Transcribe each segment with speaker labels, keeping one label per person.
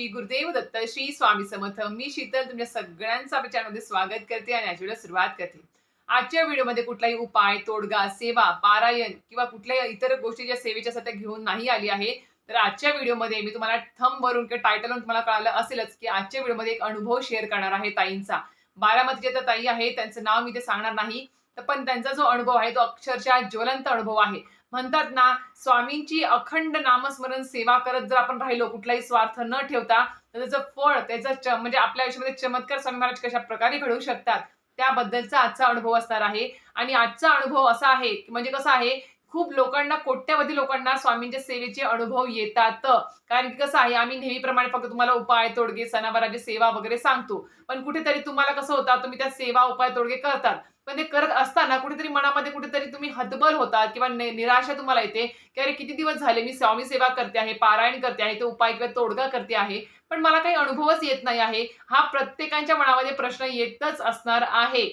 Speaker 1: श्री गुरुदेव दत्त श्री स्वामी समर्थ मी शीतल तुमच्या सगळ्यांचं आपल्या चॅनलमध्ये स्वागत करते आणि याची सुरुवात करते. आजच्या व्हिडिओमध्ये कुठलाही उपाय तोडगा सेवा पारायण किंवा कुठल्याही इतर गोष्टी ज्या सेवेच्या सध्या घेऊन नाही आली आहे तर आजच्या व्हिडिओमध्ये मी तुम्हाला थंब वरून किंवा टायटलवरून तुम्हाला कळालं असेलच की आजच्या व्हिडिओमध्ये एक अनुभव शेअर करणार आहे ताईंचा. बारामतीच्या त्या ताई आहे त्यांचं नाव मी ते सांगणार नाही तर पण त्यांचा जो अनुभव आहे तो अक्षरशः ज्वलंत अनुभव आहे. म्हणतात ना स्वामींची अखंड नामस्मरण सेवा करत जर आपण राहिलो कुठलाही स्वार्थ न ठेवता तर त्याचं फळ त्याचं च- म्हणजे आपल्या आयुष्यामध्ये चमत्कार स्वामी महाराज कशा प्रकारे घडवू शकतात त्याबद्दलचा आजचा अनुभव असणार आहे. आणि आजचा अनुभव असा आहे की म्हणजे कसा आहे खूप लोकांना कोट्यावधी लोकांना स्वामींच्या सेवेचे अनुभव येतात. कारण की कसं आहे आम्ही नेहमीप्रमाणे फक्त तुम्हाला उपाय तोडगे सणावाराची सेवा वगैरे सांगतो. पण कुठेतरी तुम्हाला कसं होतं तुम्ही त्या सेवा उपाय तोडगे करतात. पण ते करत असताना कुठेतरी मनामध्ये कुठेतरी तुम्ही हतबल होतात किंवा निराशा तुम्हाला येते की अरे किती दिवस झाले मी स्वामी सेवा करते आहे पारायण करते आहे तो उपाय किंवा तोडगा करते आहे. पण मला काही अनुभवच येत नाही आहे. हा प्रत्येकाच्या मनामध्ये प्रश्न येतच असणार आहे.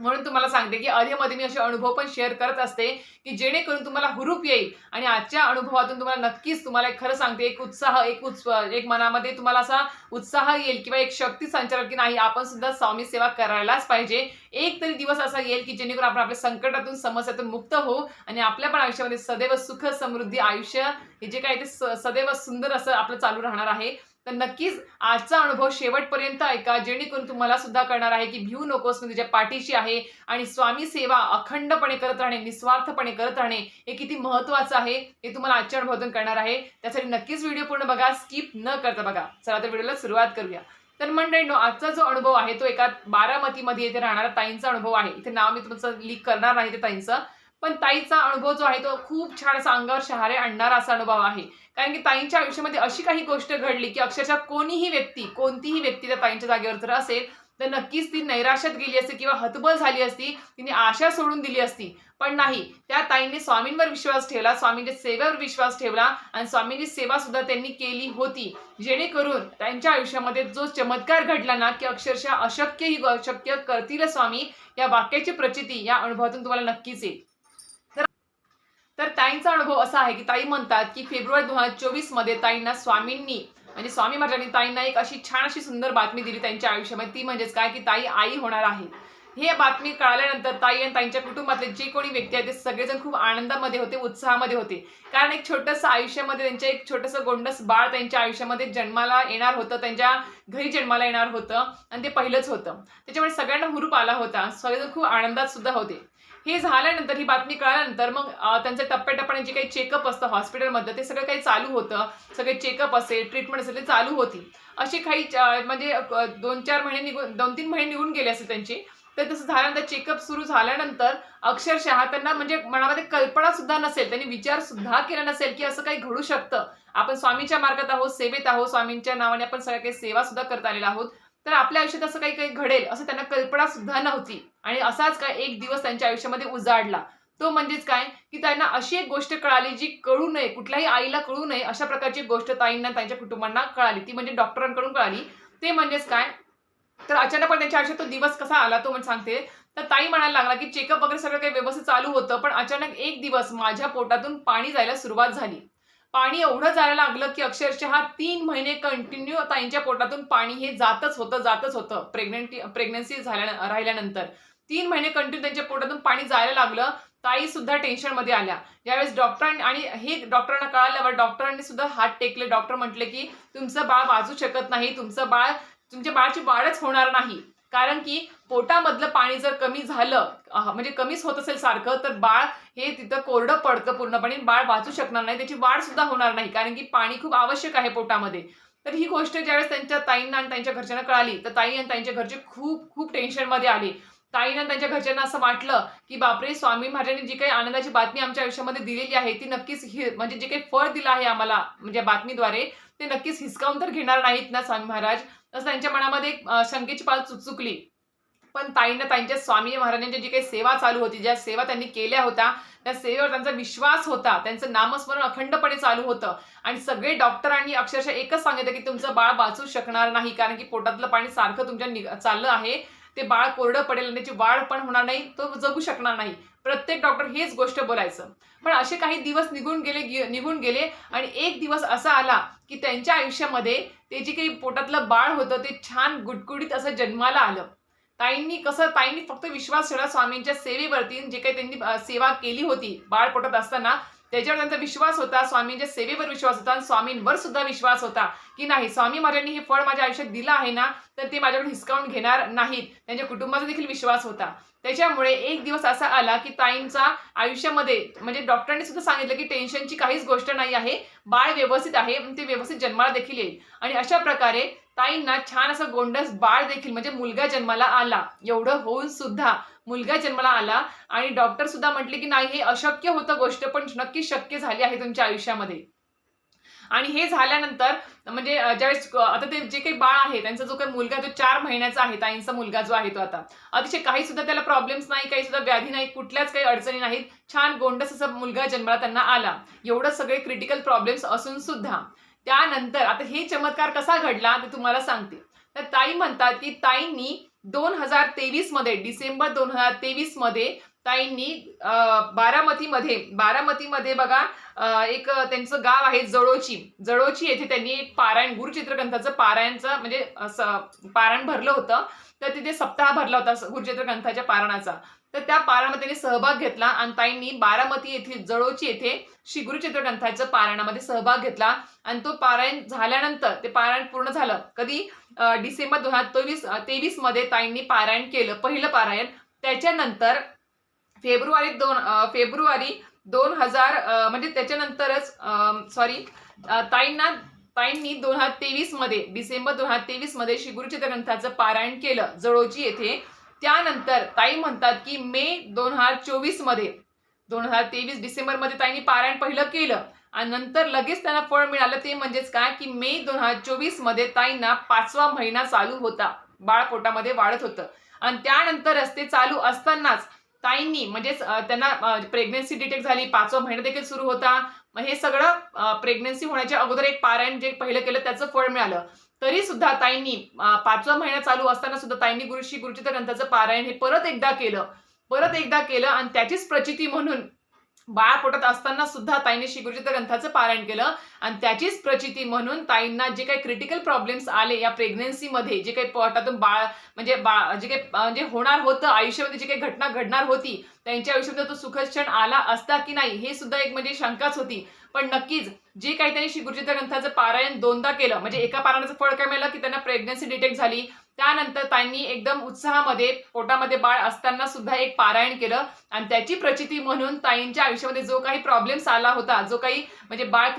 Speaker 1: म्हणून तुम्हाला सांगते की अधेमध्ये मी असे अनुभव पण शेअर करत असते की जेणेकरून तुम्हाला हुरूप येईल आणि आजच्या अनुभवातून तुम्हाला नक्कीच तुम्हाला एक खरं सांगते एक उत्साह एक उत्स एक मनामध्ये तुम्हाला असा उत्साह येईल किंवा एक शक्ती संचार की नाही आपण सुद्धा स्वामी सेवा करायलाच पाहिजे. एक तरी दिवस असा येईल की जेणेकरून आपण आपल्या संकटातून समस्यातून मुक्त होऊ आणि आपल्या पण आयुष्यामध्ये सदैव सुख समृद्धी आयुष्य हे जे काय ते स- सदैव सुंदर असं आपलं चालू राहणार आहे. तर नक्कीच आजचा अनुभव शेवटपर्यंत ऐका. जेणेकरून तुम्हाला सुद्धा कळणार आहे की भ्यू नकोस मी तुझ्या पाठीशी आहे आणि स्वामी सेवा अखंडपणे करत राहणे निस्वार्थपणे करत राहणे हे किती महत्वाचं आहे हे तुम्हाला आजच्या अनुभवातून कळणार आहे. त्यासाठी नक्कीच व्हिडिओ पूर्ण बघा स्किप न करता बघा. चला तर व्हिडिओला सुरुवात करूया. तर मंडळींनो आजचा जो अनुभव आहे तो एका बारामतीमध्ये येथे राहणारा ताईंचा अनुभव आहे. इथे नाव मी तुमचं लीक करणार नाही ते ताईंचं. पण ताईचा अनुभव जो आहे तो खूप छान असा अंगावर शहारे आणणारा असा अनुभव आहे. कारण की ताईंच्या आयुष्यामध्ये अशी काही गोष्ट घडली की अक्षरशः कोणीही व्यक्ती कोणतीही व्यक्ती त्या ताईंच्या जागेवर जर असेल तर नक्कीच ती नैराश्यात गेली असती किंवा हतबल झाली असती तिने आशा सोडून दिली असती. पण नाही त्या ताईंनी स्वामींवर विश्वास ठेवला स्वामींच्या सेवेवर विश्वास ठेवला आणि स्वामींची सेवा सुद्धा त्यांनी केली होती. जेणेकरून त्यांच्या आयुष्यामध्ये जो चमत्कार घडला ना की अक्षरशः अशक्य ही अशक्य शक्य करतील स्वामी या वाक्याची प्रचिती या अनुभवातून तुम्हाला नक्कीच येईल. तर ताईंचा अनुभव असा आहे की ताई म्हणतात की फेब्रुवारी दोन हजार चोवीसमध्ये ताईंना स्वामींनी म्हणजे स्वामी महाराजांनी ताईंना एक अशी छान अशी सुंदर बातमी दिली त्यांच्या आयुष्यामध्ये. ती म्हणजेच काय? की ताई आई होणार आहे. हे बातमी कळाल्यानंतर ताई आणि ताईंच्या कुटुंबातले जे कोणी व्यक्ती आहेत ते सगळेजण खूप आनंदामध्ये होते उत्साहामध्ये होते. कारण एक छोटंसं आयुष्यामध्ये त्यांच्या एक छोटंसं गोंडस बाळ त्यांच्या आयुष्यामध्ये जन्माला येणार होतं त्यांच्या घरी जन्माला येणार होतं आणि ते पहिलंच होतं. त्याच्यामुळे सगळ्यांना हुरूप आला होता. सगळेजण खूप आनंदात सुद्धा होते. हे झाल्यानंतर ही बातमी कळल्यानंतर मग अं, त्यांचं टप्प्याटप्प्याने जे काही चेकअप असतं हॉस्पिटलमधलं ते सगळं काही चालू होतं. सगळे चेकअप असेल ट्रीटमेंट असेल ते चालू होती. अशी काही म्हणजे दोन चार महिने निघून दोन तीन महिने निघून गेले असेल त्यांची. तर तसं झाल्यानंतर चेकअप सुरू झाल्यानंतर अक्षरशः त्यांना म्हणजे मनामध्ये कल्पना सुद्धा नसेल त्यांनी विचार सुद्धा केला नसेल की असं काही घडू शकतं. आपण स्वामीच्या मार्गात आहोत सेवेत आहोत स्वामींच्या नावाने आपण सगळ्या काही सेवा सुद्धा करत आलेला आहोत. तर आपल्या आयुष्यात असं काही काही घडेल असं त्यांना कल्पना सुद्धा नव्हती. आणि असाच काय एक दिवस त्यांच्या आयुष्यामध्ये उजाडला. तो म्हणजेच काय? की त्यांना अशी एक गोष्ट कळाली जी कळू नये कुठल्याही आईला कळू नये अशा प्रकारची गोष्ट ताईंना त्यांच्या कुटुंबांना कळाली. ती म्हणजे डॉक्टरांकडून कळाली. ते म्हणजेच काय? तर अचानकपणे त्यांच्या आयुष्यात तो दिवस कसा आला तो म्हणजे सांगते. तर ताई म्हणायला लागला की चेकअप वगैरे सगळं काही व्यवस्थित चालू होतं पण अचानक एक दिवस माझ्या पोटातून पाणी जायला सुरुवात झाली. पाणी एवढं जायला लागलं की अक्षरशः तीन महिने कंटिन्यू ताईंच्या पोटातून पाणी हे जातच होतं जातच होतं. प्रेग्नेंटी प्रेग्नन्सी झाल्या राहिल्यानंतर. तीन महिने कंटिन्यू त्यांच्या पोटातून पाणी जायला लागलं. ताई सुद्धा टेन्शनमध्ये आल्या. ज्यावेळेस डॉक्टरांनी आणि हे डॉक्टरांना कळाल्यावर डॉक्टरांनी सुद्धा हात टेकले. डॉक्टर म्हटले की तुमचं बाळ वाचू शकत नाही. तुमचं बाळ तुमच्या बाळाची वाढच होणार नाही. कारण की पोटामधलं पाणी जर कमी झालं म्हणजे कमीच होत असेल सारखं तर बाळ हे तिथं कोरडं पडतं पूर्णपणे बाळ वाचू शकणार नाही त्याची वाढ सुद्धा होणार नाही कारण की पाणी खूप आवश्यक आहे पोटामध्ये. तर ही गोष्ट ज्यावेळेस त्यांच्या ताईंना आणि त्यांच्या घरच्यांना कळाली तर ताई आणि त्यांच्या घरचे खूप खूप टेन्शनमध्ये आले. ताईनं त्यांच्या घरच्यांना असं वाटलं की बापरे स्वामी महाराजांनी जी काही आनंदाची बातमी आमच्या आयुष्यामध्ये दिलेली आहे ती नक्कीच हि म्हणजे जे काही फळ दिलं आहे आम्हाला म्हणजे बातमीद्वारे ते नक्कीच हिसकावून तर घेणार नाहीत ना स्वामी महाराज? असं त्यांच्या मनामध्ये एक शंकेची पाल चुकचुकली. पण ताईनं त्यांच्या स्वामी महाराजांच्या जी काही सेवा चालू होती ज्या सेवा त्यांनी केल्या होत्या त्या सेवेवर त्यांचा विश्वास होता त्यांचं नामस्मरण अखंडपणे चालू होतं. आणि सगळे डॉक्टरांनी अक्षरशः एकच सांगितलं की तुमचं बाळ वाचू शकणार नाही कारण की पोटातलं पाणी सारखं तुमच्या निघ- चाललं आहे. ते बाळ कोरडं पडेल आणि त्याची वाढ पण होणार नाही तो जगू शकणार नाही. प्रत्येक डॉक्टर हेच गोष्ट बोलायचं. पण असे काही दिवस निघून गेले निघून गेले आणि एक दिवस असा आला की त्यांच्या आयुष्यामध्ये ते जे काही पोटातलं बाळ होतं ते छान गुटगुडीत असं जन्माला आलं. ताईंनी कसं ताईंनी फक्त विश्वास ठेवला स्वामींच्या सेवेवरती. जे काही त्यांनी सेवा केली होती बाळ पोटात असताना त्याच्यावर त्यांचा विश्वास होता स्वामींच्या सेवेवर विश्वास होता आणि स्वामींवर सुद्धा विश्वास होता की नाही स्वामी महाराजांनी हे फळ माझ्या आयुष्यात दिलं आहे ना तर ते माझ्याकडून हिसकावून घेणार नाहीत. त्यांच्या कुटुंबाचा देखील विश्वास होता. त्याच्यामुळे एक दिवस असा आला की ताईंचा आयुष्यामध्ये म्हणजे डॉक्टरांनी सुद्धा सांगितलं की टेन्शनची काहीच गोष्ट नाही आहे. बाळ व्यवस्थित आहे ते व्यवस्थित जन्माला देखील येईल. आणि अशा प्रकारे ताईंना छान असं गोंडस बाळ देखील म्हणजे मुलगा जन्माला आला. एवढं होऊन सुद्धा मुलगा जन्माला आला आणि डॉक्टर सुद्धा म्हटले की नाही हे अशक्य होतं गोष्ट पण नक्की शक्य झाली आहे तुमच्या आयुष्यामध्ये. आणि हे झाल्यानंतर म्हणजे ज्यावेळेस आता ते जे काही बाळ आहे त्यांचा जो काही मुलगा जो तो चार महिन्याचा आहे ताईंचा मुलगा जो आहे तो आता. अतिशय काही सुद्धा त्याला प्रॉब्लेम्स नाही काही सुद्धा व्याधी नाही कुठल्याच काही अडचणी नाहीत. छान गोंडस असा मुलगा जन्माला त्यांना आला. एवढं सगळे क्रिटिकल प्रॉब्लेम्स असून सुद्धा. त्यानंतर आता हे चमत्कार कसा घडला ते तुम्हाला सांगते. तर ताई म्हणतात की ताईंनी दोन हजार तेवीसमध्ये डिसेंबर दोन हजार तेवीसमध्ये ताईंनी बारामतीमध्ये बारामतीमध्ये बघा एक त्यांचं गाव आहे जळोची. जळोची येथे त्यांनी एक पारायण गुरुचित्रग्रंथाचं पारायणचं म्हणजे असं पारायण भरलं होतं. तर तिथे सप्ताह भरला होता गुरुचित्र ग्रंथाच्या पारणाचा. तर त्या पारणामध्ये त्यांनी सहभाग घेतला आणि ताईंनी बारामती येथील जळोची येथे श्री गुरुचित्र ग्रंथाच्या पारायणामध्ये सहभाग घेतला. आणि तो पारायण झाल्यानंतर ते पारायण पूर्ण झालं. कधी? डिसेंबर दोन हजार तेवीस तेवीसमध्ये ताईंनी पारायण केलं पहिलं पारायण. त्याच्यानंतर फेब्रुवारी दोन फेब्रुवारी दोन हजार म्हणजे त्याच्यानंतरच सॉरी ताईंना ताईंनी दोन हजार तेवीसमध्ये डिसेंबर दोन हजार तेवीसमध्ये श्री गुरुचित्र ग्रंथाचं पारायण केलं जळोजी येथे. त्यानंतर ताई म्हणतात की मे दोन हजार चोवीसमध्ये दोन हजार तेवीस डिसेंबरमध्ये ताईंनी पारायण पहिलं केलं. आणि नंतर लगेच त्यांना फळ मिळालं ते म्हणजेच काय? की मे दोन हजार चोवीसमध्ये ताईंना पाचवा महिना चालू होता. बाळ पोटामध्ये वाढत होतं. आणि त्यानंतरच ते चालू असतानाच ताईंनी म्हणजेच त्यांना प्रेग्नेन्सी डिटेक्ट झाली. पाचवा महिना देखील सुरू होता. मग हे सगळं प्रेग्नन्सी होण्याच्या अगोदर एक पारायण जे पहिलं केलं त्याचं फळ मिळालं. तरी सुद्धा ताईंनी पाचवा महिना चालू असताना सुद्धा ताईंनी गुरुशी गुरुचित्र ग्रंथाचं पारायण हे परत एकदा केलं. परत एकदा केलं आणि त्याचीच प्रचिती म्हणून बाळ पोटात असताना सुद्धा ताईने श्री ग्रंथाचं पारायण केलं. आणि त्याचीच प्रचिती म्हणून ताईंना जे काही क्रिटिकल प्रॉब्लेम्स आले या प्रेग्नेन्सीमध्ये जे काही पोटातून बाळ म्हणजे बाळ जे काही म्हणजे होणार होतं आयुष्यामध्ये जी काही घटना घडणार होती त्यांच्या आयुष्यामध्ये तो सुखक्षण आला असता की नाही हे सुद्धा एक म्हणजे शंकाच होती. पण नक्कीच जे काही त्यांनी श्री ग्रंथाचं पारायण दोनदा केलं म्हणजे एका पारायणाचं फळ काय मिळालं की त्यांना प्रेग्नन्सी डिटेक्ट झाली त्यानंतर त्यांनी एकदम उत्साहामध्ये पोटामध्ये बाळ असताना सुद्धा एक पारायण केलं. आणि त्याची प्रचिती म्हणून ताईंच्या आयुष्यामध्ये जो काही प्रॉब्लेम्स आला होता जो काही म्हणजे बाळ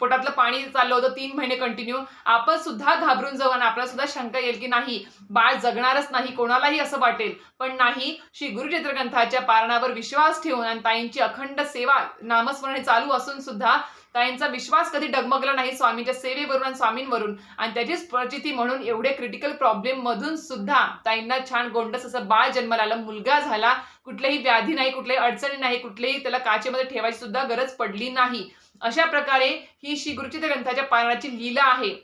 Speaker 1: पोटातलं पाणी चाललं होतं तीन महिने कंटिन्यू आपण सुद्धा घाबरून जाऊ आणि आपल्याला सुद्धा शंका येईल की नाही बाळ जगणारच नाही कोणालाही असं वाटेल. पण नाही श्री गुरुचित्रग्रंथाच्या पारणावर विश्वास ठेवून आणि ताईंची अखंड सेवा नामस्मरणे चालू असून सुद्धा ताईंचा विश्वास कधी डगमगला नाही स्वामींच्या सेवेवरून आणि स्वामींवरून? आणि त्याचीच प्रचिती म्हणून एवढे क्रिटिकल प्रॉब्लेम मधून सुद्धा ताईंना छान गोंडस असं बाळ जन्माला आलं. मुलगा झाला. कुठल्याही व्याधी नाही कुठल्याही अडचणी नाही कुठलेही त्याला काचेमध्ये ठेवायची सुद्धा गरज पडली नाही. अशा प्रकारे ही श्री गुरुचित्र ग्रंथाच्या पारणाची लीला आहे.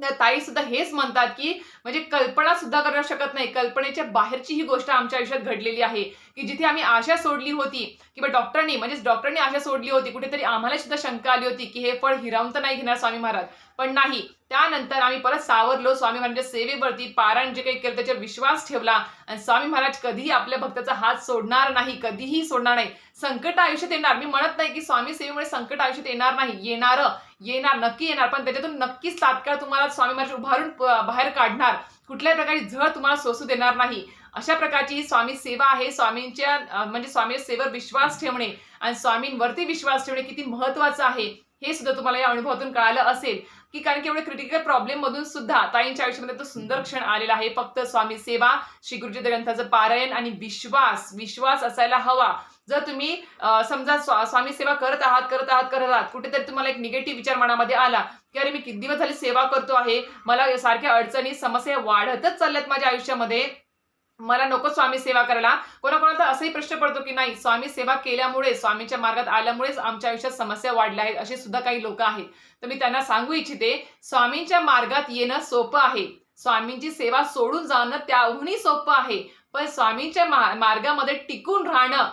Speaker 1: तर ताई सुद्धा हेच म्हणतात की म्हणजे कल्पना सुद्धा करू शकत नाही. कल्पनेच्या बाहेरची ही गोष्ट आमच्या आयुष्यात घडलेली आहे. की जिथे आम्ही आशा सोडली होती किंवा डॉक्टरनी म्हणजेच डॉक्टरांनी आशा सोडली होती कुठेतरी आम्हाला सुद्धा शंका आली होती की हे फळ हिरावून तर नाही घेणार स्वामी महाराज. पण नाही त्यानंतर आम्ही परत सावरलो स्वामी महाराजांच्या सेवेवरती पारायण जे काही केलं त्याच्यावर विश्वास ठेवला आणि स्वामी महाराज कधीही आपल्या भक्ताचा हात सोडणार नाही कधीही सोडणार नाही. संकट आयुष्यात येणार मी म्हणत नाही की स्वामी सेवेमुळे संकट आयुष्यात येणार नाही येणार येणार नक्की येणार पण त्याच्यातून नक्कीच तात्काळ तुम्हाला स्वामी महाराज उभारून बाहेर काढणार. कुठल्याही प्रकारची झळ तुम्हाला सोसू देणार नाही. अशा प्रकारची ही स्वामी सेवा आहे. स्वामींच्या म्हणजे स्वामी सेवेवर विश्वास ठेवणे आणि स्वामींवरती विश्वास ठेवणे किती महत्वाचं आहे हे सुद्धा तुम्हाला या अनुभवातून कळालं असेल. की कारण की एवढे क्रिटिकल प्रॉब्लेम मधून सुद्धा ताईंच्या आयुष्यामध्ये तो सुंदर क्षण आलेला आहे. फक्त स्वामी सेवा श्री गुरुजी ग्रंथाचं पारायण आणि विश्वास विश्वास असायला हवा. जर तुम्ही समजा स्वा- स्वामी सेवा करत आहात करत आहात करत आहात कुठेतरी तुम्हाला एक निगेटिव्ह विचार मनामध्ये आला की अरे मी किती दिवस झाले सेवा करतो आहे मला सारख्या अडचणी समस्या वाढतच चालल्यात माझ्या आयुष्यामध्ये. मला नको स्वामी सेवा करायला. कोणाकोणाचा असंही प्रश्न पडतो की नाही स्वामी सेवा केल्यामुळे स्वामीच्या मार्गात आल्यामुळेच आमच्या आयुष्यात समस्या वाढल्या आहेत असे सुद्धा काही लोक आहेत. तर मी त्यांना सांगू इच्छिते स्वामींच्या मार्गात येणं सोपं आहे. स्वामींची सेवा सोडून जाणं त्याहूनही सोपं आहे. पण स्वामींच्या मार्गामध्ये टिकून राहणं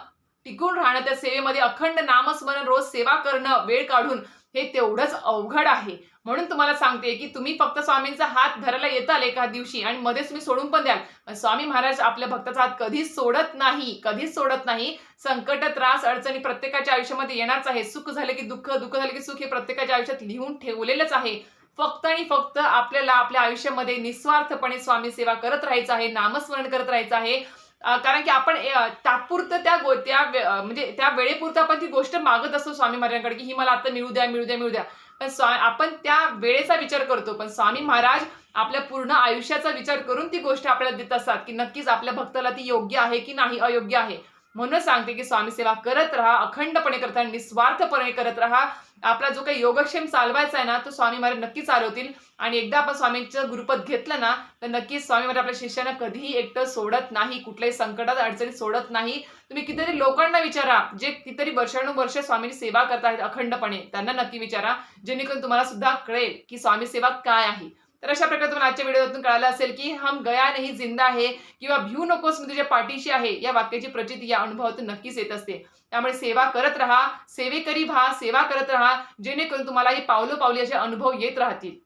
Speaker 1: टिकून राहणं त्या सेवेमध्ये अखंड नामस्मरण रोज सेवा करणं वेळ काढून हे तेवढंच अवघड आहे. म्हणून तुम्हाला सांगते की तुम्ही फक्त स्वामींचा हात धरायला येताल एका दिवशी आणि मध्येच तुम्ही सोडून पण द्याल. पण स्वामी महाराज आपल्या भक्ताचा हात कधीच सोडत नाही कधीच सोडत नाही. संकट त्रास अडचणी प्रत्येकाच्या आयुष्यामध्ये येणारच आहे. सुख झाले की दुःख दुःख झाले की सुख हे प्रत्येकाच्या आयुष्यात लिहून ठेवलेलंच आहे. फक्त आणि फक्त आपल्याला आपल्या आयुष्यामध्ये निस्वार्थपणे स्वामी सेवा करत राहायचं आहे नामस्मरण करत राहायचं आहे. कारण की आपण तात्पुरतं त्या गो त्या म्हणजे त्या वेळेपुरतं आपण ती गोष्ट मागत असतो स्वामी महाराजांकडे की ही मला आता मिळू द्या मिळू द्या मिळू द्या. पण स्वा आपण त्या वेळेचा विचार करतो. पण स्वामी महाराज आपल्या पूर्ण आयुष्याचा विचार करून ती गोष्ट आपल्याला देत असतात की नक्कीच आपल्या भक्ताला ती योग्य आहे की नाही अयोग्य आहे. म्हणून सांगते की स्वामी सेवा करत राहा अखंडपणे करत राहा निस्वार्थपणे करत राहा. आपला जो काही योगक्षेम चालवायचा आहे ना तो स्वामी महाराज नक्की चालवतील. आणि एकदा आपण स्वामींचं गुरुपद घेतलं ना तर नक्कीच स्वामी महाराज आपल्या शिष्यांना कधीही एकटं सोडत नाही कुठल्याही संकटात अडचणीत सोडत नाही. तुम्ही कितीतरी लोकांना विचारा जे कितीतरी वर्षानुवर्ष स्वामींची सेवा करतायत अखंडपणे त्यांना नक्की विचारा. जेणेकरून तुम्हाला सुद्धा कळेल की स्वामी सेवा काय आहे. तर अशा प्रकारे तुम्हाला आजच्या व्हिडिओतून कळालं असेल की हम गया नाही जिंदा आहे किंवा भिऊ नकोस म्हणजे मी तुझ्या पाठीशी आहे या वाक्याची प्रचिती या अनुभवातून नक्कीच येत असते. त्यामुळे सेवा करत राहा सेवेकरी व्हा सेवा करत राहा जेणेकरून तुम्हाला ही पावलो पावली असे अनुभव येत राहतील.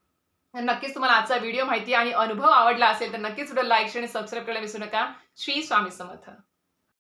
Speaker 1: तर नक्कीच तुम्हाला आजचा व्हिडिओ माहिती आणि अनुभव आवडला असेल तर नक्कीच व्हिडिओ लाईक आणि सबस्क्राईब करायला विसरू नका. श्री स्वामी समर्थ.